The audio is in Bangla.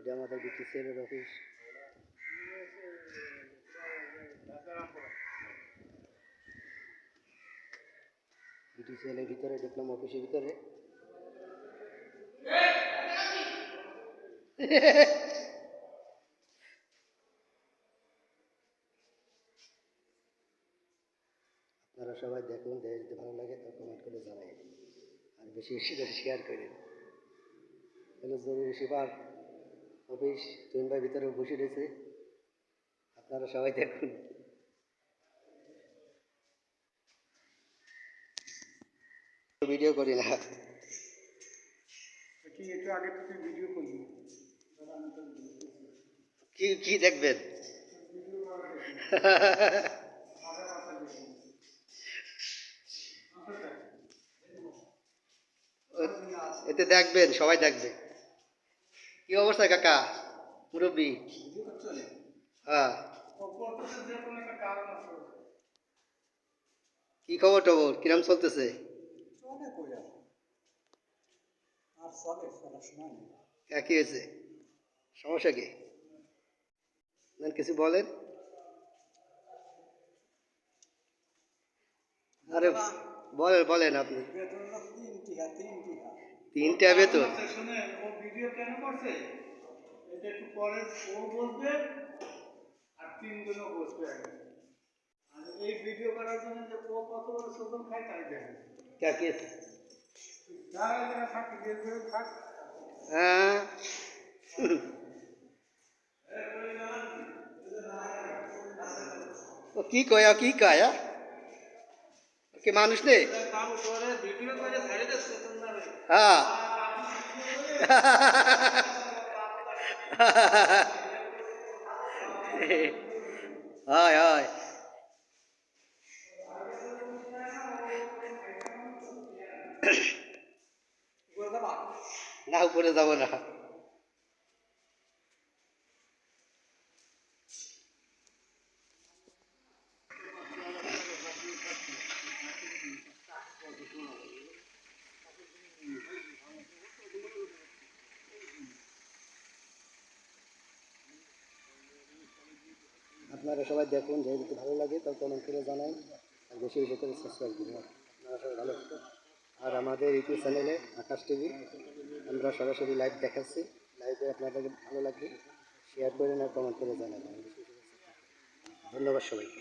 এটা আমাদের বিটি সেলের অফিস বিটি সেলের ভিতরে ঢুকলাম অফিসের ভিতরে। আপনারা সবাই দেখুন দেখে যদি ভালো লাগে তো কমেন্ট করে জানাই। আর বেশি বেশি করে শেয়ার করেন। হলো জরুরি সেবার অফিস ভাই ভিতরে বসে রয়েছে। আপনারা সবাই দেখুন। ভিডিও করি না। কি কি দেখবেন? এতে দেখবেন সবাই দেখবে। কি অবস্থা কাকা? মুরব্বী? হ্যাঁ। কি খবর টবর? কিরম চলতেছে? চলে কই আর আর চলে চলার সময় নেই কে কি হয়েছে। সমস্যা কি? কিছু বলেন। আরে, বলেন বলেন আপনি। তিনটা বেতন। শুনে ও ভিডিও কেন করছে? এটা একটু পরে ও বসবে আর তিনজনও বসবে আর এই ভিডিও করার জন্য যে ও কত বড় শোষণ খায় তাই দেখে। কে কি হয়েছে? যারা যারা থাকে। হ্যাঁ। ও কি কয় কি কয় কি মানুষ নেই? কাম করে ভিডিও ছেড়ে হ্যাঁ হয় হয় না উপরে যাব না। আপনারা সবাই দেখুন, যে যদি ভালো লাগে তাহলে কমেন্ট করে জানান। আর বেশি বেশি করে সাবস্ক্রাইব করুন। আপনারা সবাই ভালো আর আমাদের ইউটিউব চ্যানেলে আকাশ টিভি, আমরা সরাসরি লাইভ দেখাচ্ছি। লাইভে আপনাদের ভালো লাগবে শেয়ার করেন আর কমেন্ট করে জানাবেন। ধন্যবাদ সবাইকে।